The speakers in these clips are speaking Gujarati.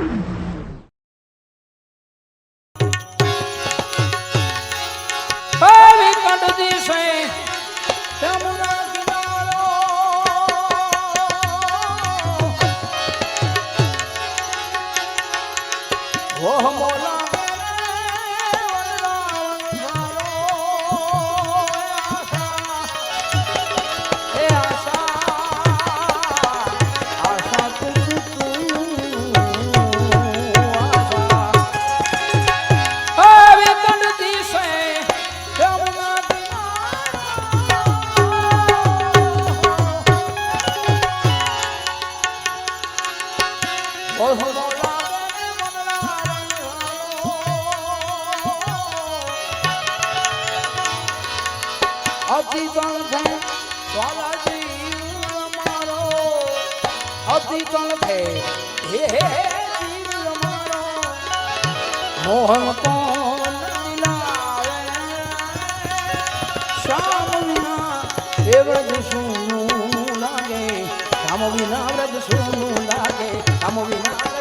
Mm-hmm. હે હે મારો મોહન કોણ શ્યામ વિના એ વ્રજ સોનું લાગે, શ્યામ વિના વ્રજ સોનું લાગે, શ્યામ વિના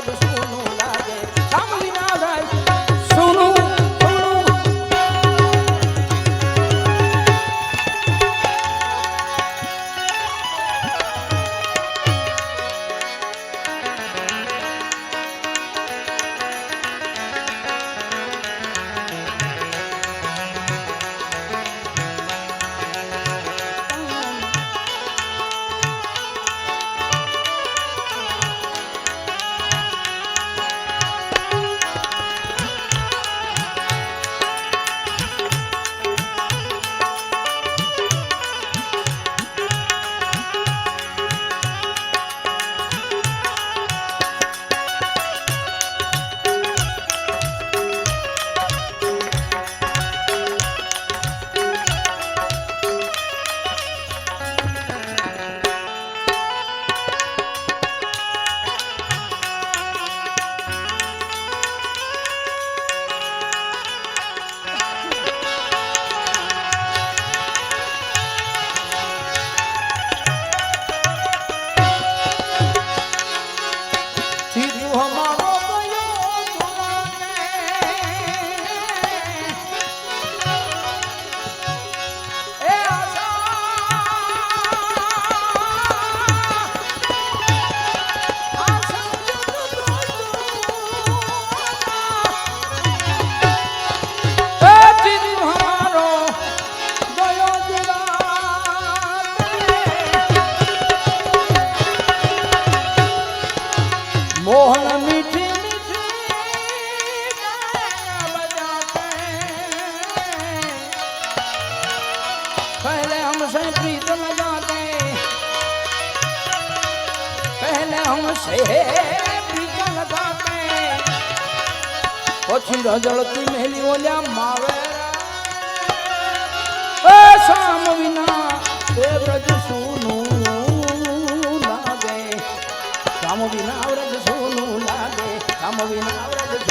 પછી રજળતી મેલી ઓલ્યા માવે. એ સામ વિના એ વ્રજ સોનું લાગે. સામ વિના વ્રજ સોનું લાગે. સામ વિના વ્રજ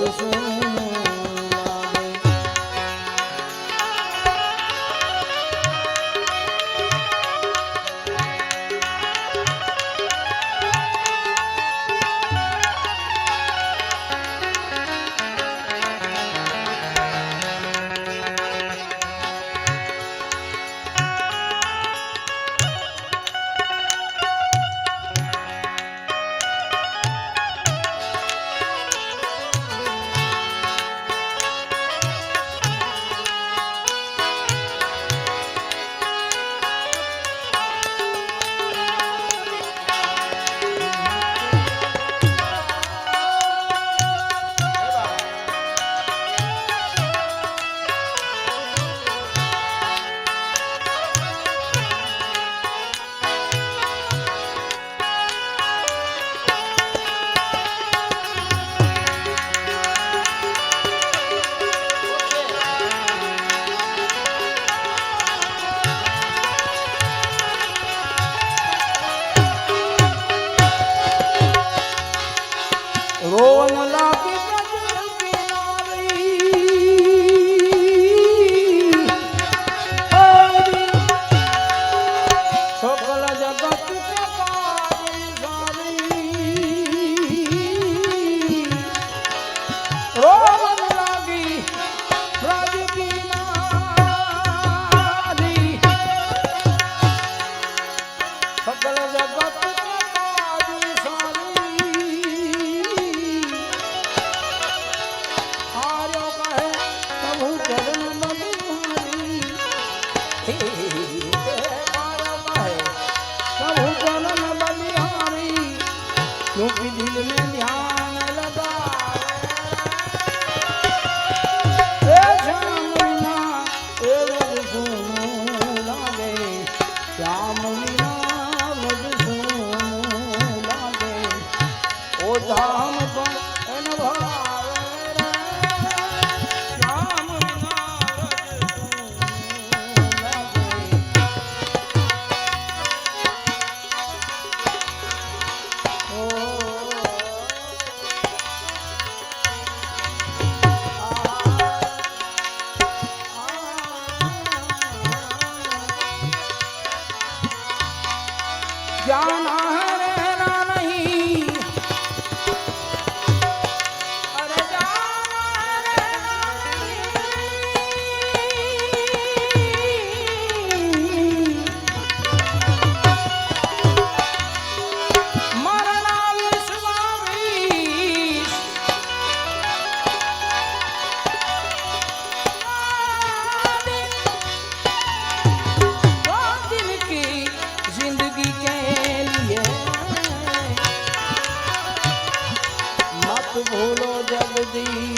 我说 રોમ લાગી રાજકી નારી સકલ જગત તાજી સારી. આર્યો કહે, પ્રભુ ચરણ મધુરી આર્યો કહે, પ્રભુ ચરણ બલિહારી તું દિલ મેં ધ્યાન The.